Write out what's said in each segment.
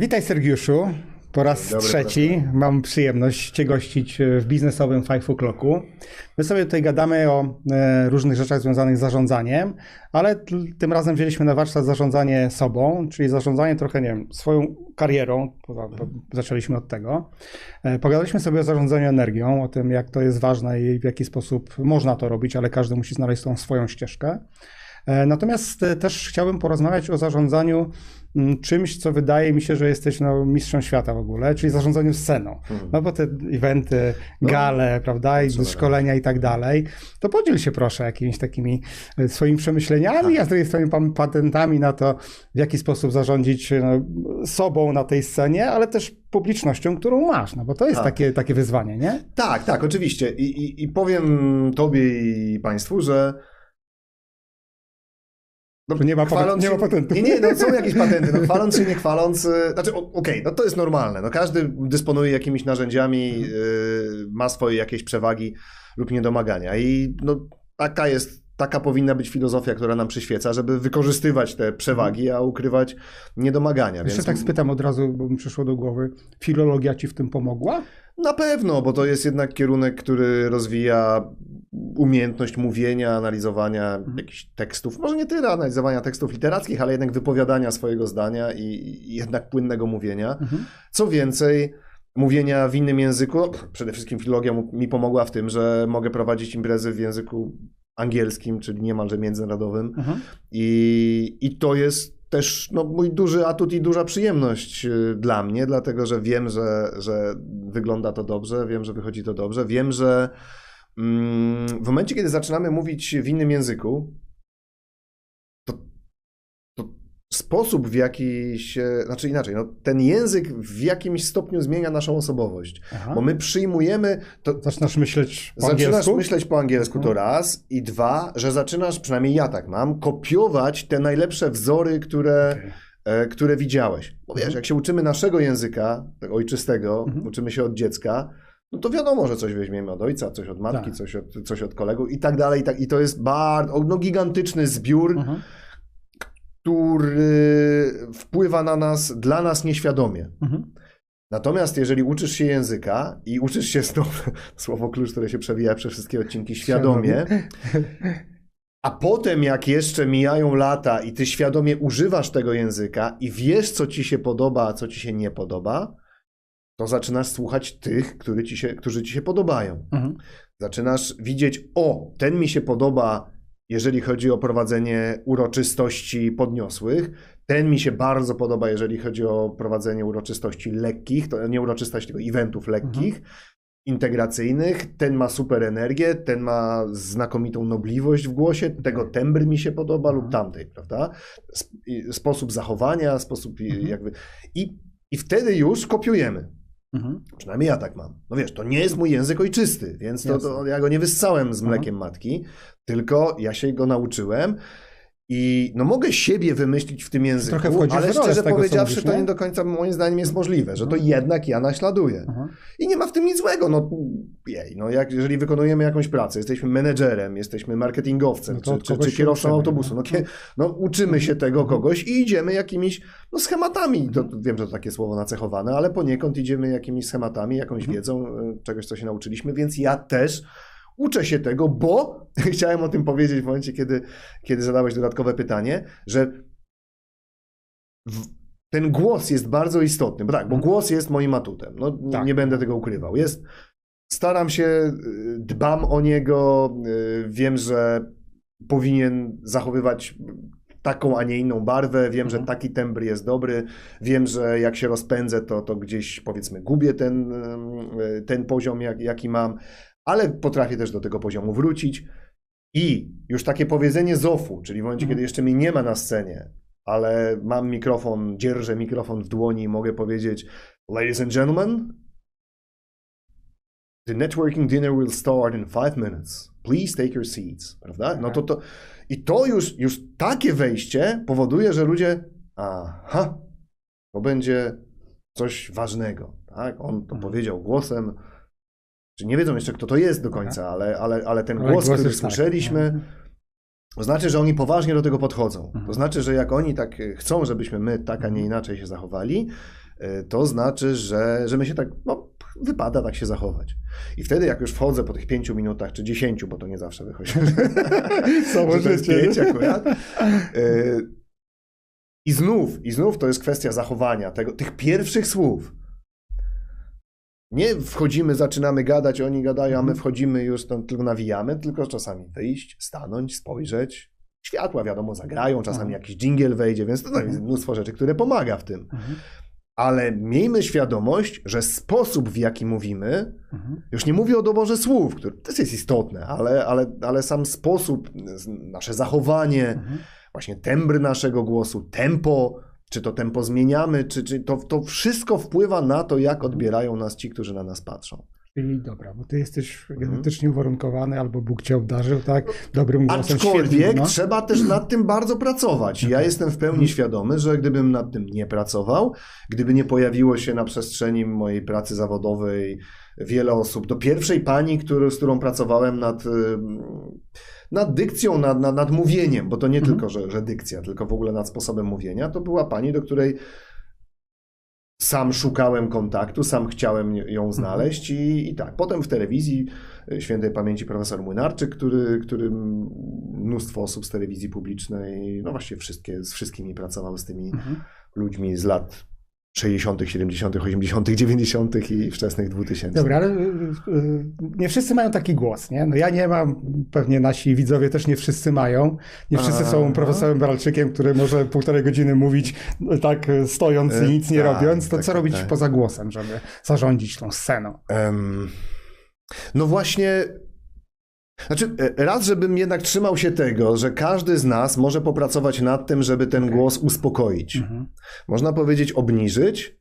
Witaj Sergiuszu. Po raz Dobry, trzeci mam przyjemność Cię gościć w biznesowym Five O'Clocku. My sobie tutaj gadamy o e, różnych rzeczach związanych z zarządzaniem, ale tym razem wzięliśmy na warsztat zarządzanie sobą, czyli zarządzanie trochę, nie wiem, swoją karierą, zaczęliśmy od tego. E, Pogadaliśmy sobie o zarządzaniu energią, o tym jak to jest ważne i w jaki sposób można to robić, ale każdy musi znaleźć tą swoją ścieżkę. E, Natomiast też chciałbym porozmawiać o zarządzaniu czymś, co wydaje mi się, że jesteś no, mistrzem świata w ogóle, czyli zarządzaniu sceną. No bo te eventy, gale, prawda, i absolutnie. szkolenia i tak dalej, to podziel się proszę jakimiś takimi e, swoimi przemyśleniami, a z drugiej strony patentami na to, w jaki sposób zarządzić no, sobą na tej scenie, ale też publicznością, którą masz, no bo to jest Tak. takie, takie wyzwanie, nie? Tak, tak, oczywiście. I, i, I powiem Tobie i Państwu, że. Nie ma, chwaląc nie ma patentu. Nie, nie, no są jakieś patenty. No, chwaląc się, nie chwaląc. y, Znaczy, okej, no to jest normalne. No, każdy dysponuje jakimiś narzędziami, y, ma swoje jakieś przewagi lub niedomagania. I no, taka jest. Taka powinna być filozofia, która nam przyświeca, żeby wykorzystywać te przewagi, a ukrywać niedomagania. Jeszcze Więc tak spytam od razu, bo mi przyszło do głowy, filologia ci w tym pomogła? Na pewno, bo to jest jednak kierunek, który rozwija umiejętność mówienia, analizowania Mhm. jakichś tekstów. Może nie tyle analizowania tekstów literackich, ale jednak wypowiadania swojego zdania i, i jednak płynnego mówienia. Mhm. Co więcej, mówienia w innym języku. No, przede wszystkim filologia mi pomogła w tym, że mogę prowadzić imprezy w języku angielskim, czyli niemalże międzynarodowym. Mhm. I, I to jest też no, mój duży atut i duża przyjemność y, dla mnie, dlatego że wiem, że, że wygląda to dobrze, wiem, że wychodzi to dobrze, wiem, że mm, w momencie, kiedy zaczynamy mówić w innym języku, sposób, w jaki się, znaczy inaczej, no, ten język w jakimś stopniu zmienia naszą osobowość, Aha. bo my przyjmujemy, to, Zaczynasz myśleć po Zaczynasz angielsku? myśleć po angielsku to Mhm. raz i dwa, że zaczynasz, przynajmniej ja tak mam, kopiować te najlepsze wzory, które, Okej. e, które widziałeś. Bo wiesz, Mhm. jak się uczymy naszego języka, tego ojczystego, Mhm. uczymy się od dziecka, no to wiadomo, że coś weźmiemy od ojca, coś od matki, Tak. coś, od, coś od kolegów i tak dalej. I, tak, I to jest bardzo, no, gigantyczny zbiór, Mhm. Który wpływa na nas, dla nas nieświadomie. Mhm. Natomiast jeżeli uczysz się języka i uczysz się znowu, słowo klucz, które się przewija przez wszystkie odcinki, świadomie, a potem jak jeszcze mijają lata i ty świadomie używasz tego języka i wiesz, co ci się podoba, a co ci się nie podoba, to zaczynasz słuchać tych, który ci się, którzy ci się podobają. Mhm. Zaczynasz widzieć, o, ten mi się podoba, jeżeli chodzi o prowadzenie uroczystości podniosłych. Ten mi się bardzo podoba, jeżeli chodzi o prowadzenie uroczystości lekkich, to nie uroczystości, tylko eventów lekkich, integracyjnych. Ten ma super energię, ten ma znakomitą nobliwość w głosie, tego tembr mi się podoba lub Mhm. tamtej, prawda? Sp- Sposób zachowania, sposób Mhm. jakby... I, I wtedy już kopiujemy. Mhm. Przynajmniej ja tak mam. No wiesz, to nie jest mój język ojczysty, więc to, to ja go nie wyssałem z Mhm. mlekiem matki, tylko ja się go nauczyłem. I no mogę siebie wymyślić w tym języku, ale szczerze tego, powiedziawszy, mówisz, to nie? do końca moim zdaniem jest możliwe, że to Mhm. jednak ja naśladuję. Aha. I nie ma w tym nic złego. No, jej, no jak, jeżeli wykonujemy jakąś pracę, jesteśmy menedżerem, jesteśmy marketingowcem, No czy, czy, kierowcą uczymy, autobusu, no, no. no uczymy się tego Mhm. kogoś i idziemy jakimiś no, schematami. To, wiem, że to takie słowo nacechowane, ale poniekąd idziemy jakimiś schematami, jakąś Mhm. wiedzą, y, czegoś, co się nauczyliśmy, więc ja też uczę się tego, bo chciałem o tym powiedzieć w momencie, kiedy, kiedy zadałeś dodatkowe pytanie, że w, ten głos jest bardzo istotny, bo tak, bo głos jest moim atutem. No, Tak. Nie będę tego ukrywał. Jest, staram się, y, dbam o niego, y, wiem, że powinien zachowywać taką, a nie inną barwę, wiem, że Mhm. taki tembr jest dobry, wiem, że jak się rozpędzę, to, to gdzieś powiedzmy gubię ten, y, ten poziom, jak, jaki mam, ale potrafię też do tego poziomu wrócić. I już takie powiedzenie ZOF-u, czyli w momencie, Mhm. kiedy jeszcze mnie nie ma na scenie, ale mam mikrofon, dzierżę mikrofon w dłoni i mogę powiedzieć Ladies and gentlemen, the networking dinner will start in five minutes. Please take your seats. Prawda? No to to... I to już, już takie wejście powoduje, że ludzie aha, to będzie coś ważnego. Tak? On to Mhm. powiedział głosem, czy nie wiedzą jeszcze, kto to jest do końca, ale, ale, ale ten Ale głos, głos który jest tak, słyszeliśmy, no. to znaczy, że oni poważnie do tego podchodzą. Mhm. To znaczy, że jak oni tak e, chcą, żebyśmy my tak, a nie Mhm. inaczej się zachowali, y, to znaczy, że, że my się tak, no, wypada tak się zachować. I wtedy, jak już wchodzę po tych pięciu minutach, czy dziesięciu, bo to nie zawsze wychodzi, to jest życie. pięć akurat, y, i znów, i znów to jest kwestia zachowania tego, tych pierwszych słów. Nie wchodzimy, zaczynamy gadać, oni gadają, a my wchodzimy już tam tylko nawijamy, tylko czasami wyjść, stanąć, spojrzeć. Światła wiadomo zagrają, czasami Mhm. jakiś dżingiel wejdzie, więc to jest mnóstwo rzeczy, które pomaga w tym. Mhm. Ale miejmy świadomość, że sposób, w jaki mówimy, Mhm. już nie mówię o doborze słów, który też jest istotne, ale, ale, ale sam sposób, nasze zachowanie, Mhm. właśnie tembr naszego głosu, tempo, czy to tempo zmieniamy, czy, czy to, to wszystko wpływa na to, jak odbierają nas ci, którzy na nas patrzą. Czyli dobra, bo ty jesteś Mhm. genetycznie uwarunkowany, albo Bóg cię obdarzył, tak? Dobrym głosem Aczkolwiek świetnym, no. trzeba też nad tym bardzo pracować. Ja Okej. jestem w pełni świadomy, że gdybym nad tym nie pracował, gdyby nie pojawiło się na przestrzeni mojej pracy zawodowej wiele osób, do pierwszej pani, który, z którą pracowałem nad, ym, nad dykcją, nad, nad, nad mówieniem, bo to nie Mhm. tylko, że, że dykcja, tylko w ogóle nad sposobem mówienia, to była pani, do której sam szukałem kontaktu, sam chciałem ją znaleźć i, i tak. Potem w telewizji y, świętej pamięci profesor Młynarczyk, który, który mnóstwo osób z telewizji publicznej, no właściwie wszystkie, z wszystkimi pracował z tymi Mhm. ludźmi z lat 60., 70., 80., 90. i wczesnych 2000. Dobra, ale y, y, nie wszyscy mają taki głos, nie? No ja nie mam, pewnie nasi widzowie też nie wszyscy mają. Nie wszyscy są profesorem Baralczykiem, który może półtorej godziny mówić y, tak y, stojąc i nic nie tak, robiąc. To tak, co tak, robić poza głosem, żeby zarządzić tą sceną? No właśnie. Znaczy, e, raz, żebym jednak trzymał się tego, że każdy z nas może popracować nad tym, żeby ten Okej. głos uspokoić. Mhm. Można powiedzieć obniżyć.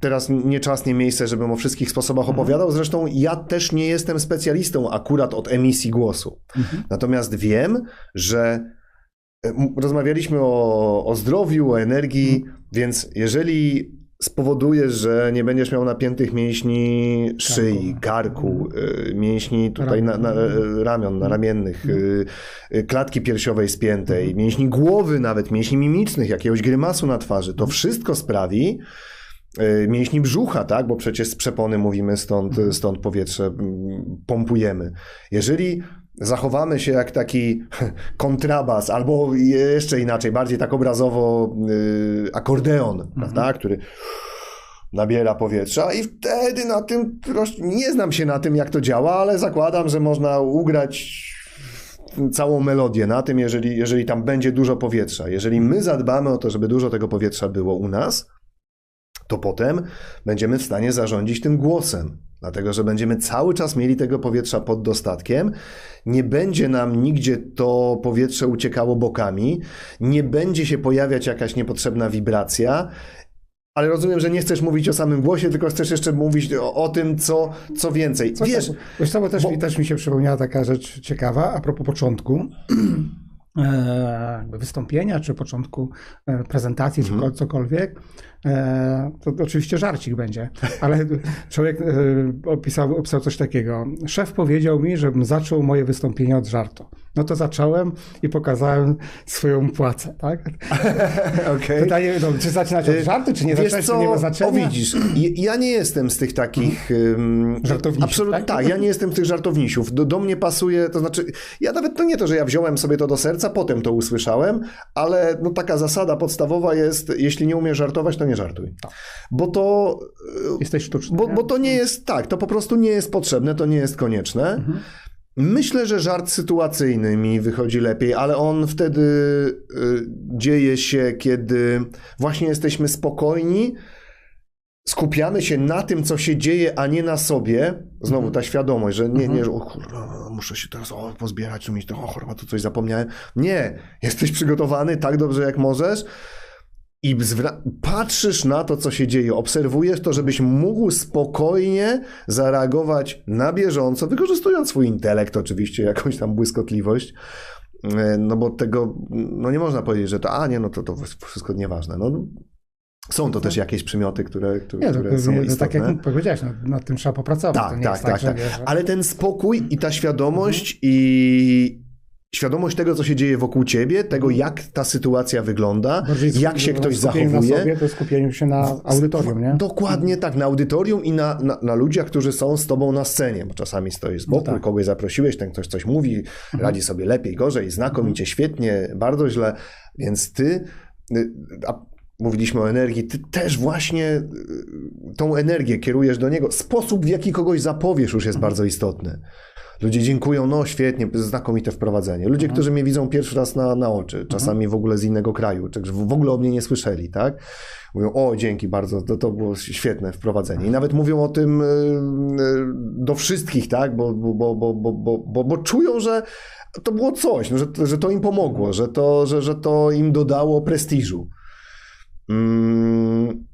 Teraz nie czas, nie miejsce, żebym o wszystkich sposobach Mhm. opowiadał. Zresztą ja też nie jestem specjalistą akurat od emisji głosu. Mhm. Natomiast wiem, że e, rozmawialiśmy o, o zdrowiu, o energii, więc jeżeli spowodujesz, że nie będziesz miał napiętych mięśni szyi, karku, e, mięśni tutaj na, na, e, ramion, na ramiennych, e, e, klatki piersiowej spiętej, mięśni głowy nawet, mięśni mimicznych, jakiegoś grymasu na twarzy, to wszystko sprawi, mięśni brzucha, tak, bo przecież z przepony mówimy, stąd, stąd powietrze mm, pompujemy. Jeżeli zachowamy się jak taki kontrabas, albo jeszcze inaczej, bardziej tak obrazowo y, akordeon, prawda, który nabiera powietrza i wtedy na tym, nie znam się na tym, jak to działa, ale zakładam, że można ugrać całą melodię na tym, jeżeli, jeżeli tam będzie dużo powietrza. Jeżeli my zadbamy o to, żeby dużo tego powietrza było u nas, to potem będziemy w stanie zarządzić tym głosem. Dlatego, że będziemy cały czas mieli tego powietrza pod dostatkiem, nie będzie nam nigdzie to powietrze uciekało bokami, nie będzie się pojawiać jakaś niepotrzebna wibracja. Ale rozumiem, że nie chcesz mówić o samym głosie, tylko chcesz jeszcze mówić o, o tym, co, co więcej. Coś Wiesz, co, bo też, bo- mi, też mi się przypomniała taka rzecz ciekawa a propos początku e, wystąpienia, czy początku e, prezentacji, czy ko- cokolwiek. E, to oczywiście żarcik będzie, ale człowiek e, opisał, opisał coś takiego. Szef powiedział mi, żebym zaczął moje wystąpienie od żartu. No to zacząłem i pokazałem swoją płacę, tak? okej. Pytanie, no, czy zaczynać od Y, żartu, czy nie zaczynać, czy co? nie ma znaczenia? O widzisz, ja nie jestem z tych takich... Um, Żartowników, Absolutnie tak? tak? ja nie jestem z tych żartownisiów. Do, do mnie pasuje, to znaczy, ja nawet to nie to, że ja wziąłem sobie to do serca, potem to usłyszałem, ale no, taka zasada podstawowa jest, jeśli nie umiesz żartować, to nie żartuj. Tak. Bo to... Jesteś sztuczny. Bo, nie? bo to nie jest tak, to po prostu nie jest potrzebne, to nie jest konieczne. Mhm. Myślę, że żart sytuacyjny mi wychodzi lepiej, ale on wtedy y, dzieje się, kiedy właśnie jesteśmy spokojni, skupiamy się na tym, co się dzieje, a nie na sobie. Znowu ta świadomość, że nie, nie, że o kurwa, muszę się teraz o, pozbierać, tu mieć to, o kurwa, tu coś zapomniałem. Nie, jesteś przygotowany tak dobrze, jak możesz. I patrzysz na to, co się dzieje, obserwujesz to, żebyś mógł spokojnie zareagować na bieżąco, wykorzystując swój intelekt, oczywiście, jakąś tam błyskotliwość. E, No bo tego, no nie można powiedzieć, że to, a nie, no to, to wszystko nieważne. No, są to też jakieś przymioty, które, które, Nie, to, które są to istotne. tak jak powiedziałeś, nad, nad tym trzeba popracować. Tak, tak, tak, tak. wiesz, że- Ale ten spokój i ta świadomość i świadomość tego, co się dzieje wokół ciebie, tego, jak ta sytuacja wygląda, Bardziej jak się ktoś zachowuje. na sobie, to skupienie się na audytorium, nie? Dokładnie tak, na audytorium i na, na, na ludziach, którzy są z tobą na scenie, bo czasami stoisz z boku, tak. Mhm. kogoś zaprosiłeś, ten ktoś coś mówi, radzi sobie lepiej, gorzej, znakomicie, świetnie, bardzo źle, więc ty, y, a mówiliśmy o energii, ty też właśnie y, tą energię kierujesz do niego. Sposób, w jaki kogoś zapowiesz już Mhm. jest bardzo istotny. Ludzie dziękują, no świetnie, znakomite wprowadzenie. Ludzie, którzy mnie widzą pierwszy raz na, na oczy, czasami w ogóle z innego kraju, czy w ogóle o mnie nie słyszeli, tak? Mówią, o dzięki bardzo, to, to było świetne wprowadzenie. I nawet mówią o tym y, y, do wszystkich, tak? Bo, bo, bo, bo, bo, bo, bo, bo czują, że to było coś, no, że, że to im pomogło, że to, że, że to im dodało prestiżu. Mm,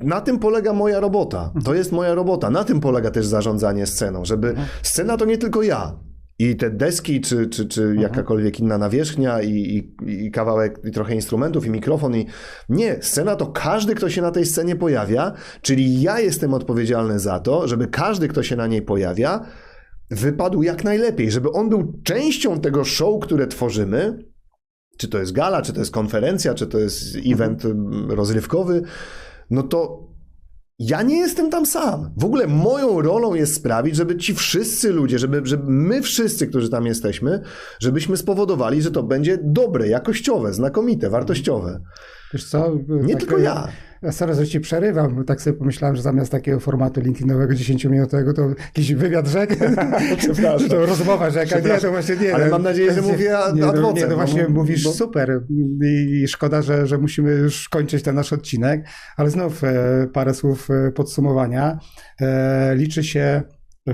na tym polega moja robota. To jest moja robota. Na tym polega też zarządzanie sceną, żeby scena to nie tylko ja. I te deski, czy, czy, czy jakakolwiek inna nawierzchnia, i, i, i kawałek, i trochę instrumentów, i mikrofon. I... Nie, scena to każdy, kto się na tej scenie pojawia, czyli ja jestem odpowiedzialny za to, żeby każdy, kto się na niej pojawia, wypadł jak najlepiej, żeby on był częścią tego show, które tworzymy, czy to jest gala, czy to jest konferencja, czy to jest event mm, rozrywkowy, no to ja nie jestem tam sam. W ogóle moją rolą jest sprawić, żeby ci wszyscy ludzie, żeby, żeby my wszyscy, którzy tam jesteśmy, żebyśmy spowodowali, że to będzie dobre, jakościowe, znakomite, wartościowe. Wiesz co? Nie tak, tylko ja. Ja że ci przerywam, bo tak sobie pomyślałem, że zamiast takiego formatu LinkedInowego 10-minutowego, to jakiś wywiad rzek. Czy to rozmowa rzeka. Nie, to właśnie nie. Ale no, mam nadzieję, że mówię ad- nie, no, Nie, no no, właśnie bo- mówisz bo- super I, i szkoda, że, że musimy już kończyć ten nasz odcinek, ale znów e, parę słów e, podsumowania. E, liczy się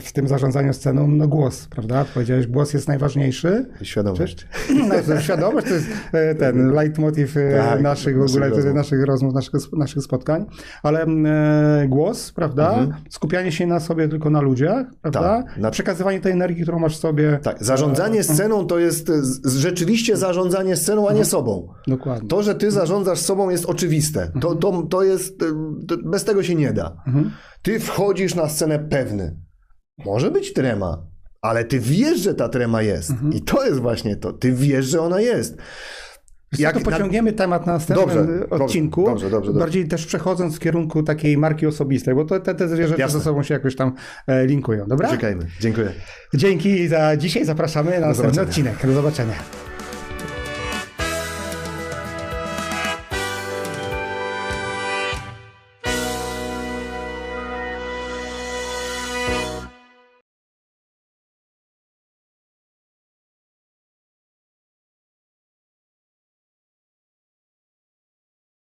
w tym zarządzaniu sceną no głos, prawda? Powiedziałeś, głos jest najważniejszy. Świadomość. No, świadomość to jest e, ten leitmotiv e, Tak, naszych w ogóle rozmów. naszych rozmów, naszych, naszych spotkań, ale e, głos, prawda? Mhm. Skupianie się na sobie tylko na ludziach, prawda? Tak, na- Przekazywanie tej energii, którą masz w sobie. Tak, zarządzanie sceną to jest rzeczywiście zarządzanie sceną, a nie sobą. Dokładnie. To, że ty zarządzasz sobą jest oczywiste. To, to, to jest, to bez tego się nie da. Mhm. Ty wchodzisz na scenę pewny. Może być trema, ale ty wiesz, że ta trema jest. Mhm. I to jest właśnie to. Ty wiesz, że ona jest. Jak to na- pociągniemy temat na następnym Dobrze, odcinku, dobrze, dobrze, dobrze. bardziej też przechodząc w kierunku takiej marki osobistej, bo to, te, te dwie rzeczy Jasne. ze sobą się jakoś tam e, linkują, dobra? Czekajmy. Dziękuję. Dzięki za dzisiaj, zapraszamy na następny zobaczenia. odcinek. Do zobaczenia.